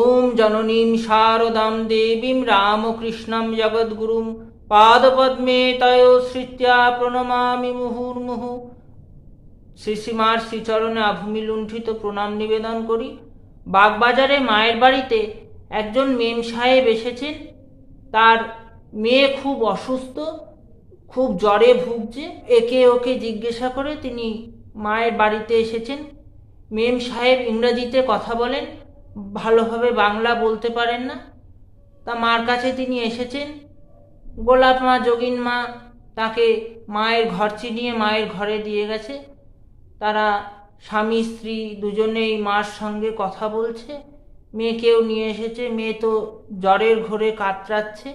ওম জননীম শারদাম দেবীম রামকৃষ্ণম জগদ্গুরুম পাদপদ্মে তয় শ্রিত্যা প্রণমামি মুহুর্মুহু। শ্রী শ্রীমার শ্রীচরণে আভূমি লুণ্ঠিত প্রণাম নিবেদন করি। বাগবাজারে মায়ের বাড়িতে একজন মেম সাহেব এসেছেন। তার মেয়ে খুব অসুস্থ, খুব জ্বরে ভুগছে। একে ওকে জিজ্ঞাসা করে তিনি মায়ের বাড়িতে এসেছেন। মেম সাহেব ইংরাজিতে কথা বলেন। ভালোভাবে বাংলা বলতে পারেন না? তা মার কাছে তিনি এসেছেন? গোলাপ মা, যোগিন মা তাকে মায়ের ঘর চিনিয়ে মায়ের ঘরে দিয়ে গেছে। তারা স্বামী, স্ত্রী দুজনেই মার সঙ্গে কথা বলছে। মেয়েকেও নিয়ে এসেছে, মেয়ে তো জ্বরের ঘোরে কাতরাচ্ছে।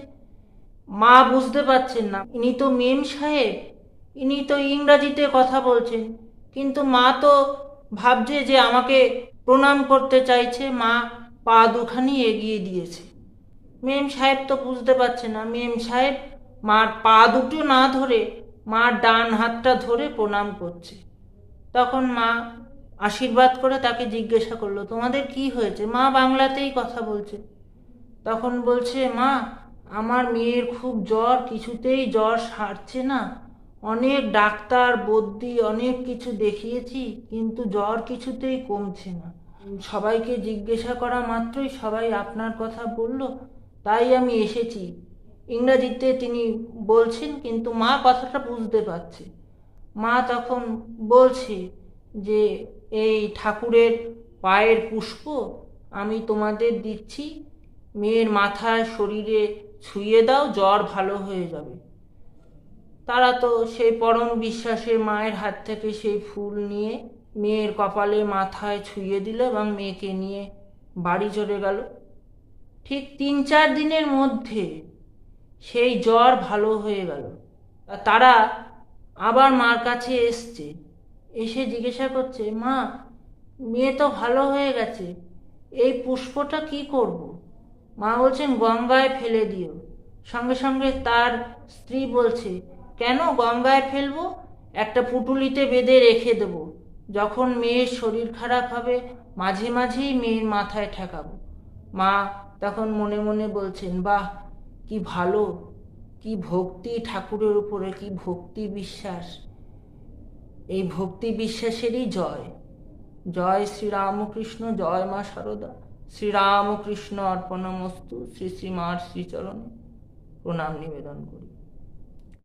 মা বুঝতে পারছেন না, ইনি তো মেম সাহেব, ইনি তো ইংরাজিতে কথা বলছেন, কিন্তু মা তো ভাবছে যে আমাকে প্রণাম করতে চাইছে, মা পা দুখানি এগিয়ে দিয়েছে। মেম সাহেব তো বুঝতে পারছে না, মেম সাহেব মার পা দুটো না ধরে মার ডান হাতটা ধরে প্রণাম করছে। তখন মা আশীর্বাদ করে তাকে জিজ্ঞাসা করল, তোমাদের কি হয়েছে? মা বাংলাতেই কথা বলছে। তখন বলছে, মা, আমার মেয়ের খুব জ্বর, কিছুতেই জ্বর সারছে না। অনেক ডাক্তার বদ্যি অনেক কিছু দেখিয়েছি, কিন্তু জ্বর কিছুতেই কমছে না। সবাইকে জিজ্ঞাসা করা মাত্রই সবাই আপনার কথা বলল, তাই আমি এসেছি। ইংরাজিতে তিনি বলছেন, কিন্তু মা কথাটা বুঝতে পারছে। মা তখন বলছে যে, এই ঠাকুরের পায়ের পুষ্প আমি তোমাদের দিচ্ছি। মেয়ের মাথায় শরীরে ছুঁয়ে দাও, জ্বর ভালো হয়ে যাবে। তারা তো সেই পরম বিশ্বাসে মায়ের হাত থেকে সেই ফুল নিয়ে মেয়ের কপালে মাথায় ছুঁয়ে দিল এবং মেয়েকে নিয়ে বাড়ি চলে গেল। ঠিক তিন চার দিনের মধ্যে সেই জ্বর ভালো হয়ে গেল। তারা আবার মার কাছে এসছে। এসে জিজ্ঞাসা করছে, মা, মেয়ে তো ভালো হয়ে গেছে, এই পুষ্পটা কি করব। মা বলছেন, গঙ্গায় ফেলে দিও। সঙ্গে সঙ্গে তার স্ত্রী বলছে, কেন গঙ্গায় ফেলব? একটা পুটুলিতে বেঁধে রেখে দেব। যখন মেয়ের শরীর খারাপ হবে, মাঝে মাঝেই মেয়ের মাথায় ঠেকাবো। মা তখন মনে মনে বলছেন, বাহ, কি ভালো, কি ভক্তি ঠাকুরের উপরে, কি ভক্তি বিশ্বাস। এই ভক্তি বিশ্বাসেরই জয়। জয় শ্রীরামকৃষ্ণ, জয় মা সারদা। শ্রীরামকৃষ্ণ অর্পণমস্তু, শ্রী শ্রীমার শ্রীচরণে প্রণাম নিবেদন করি।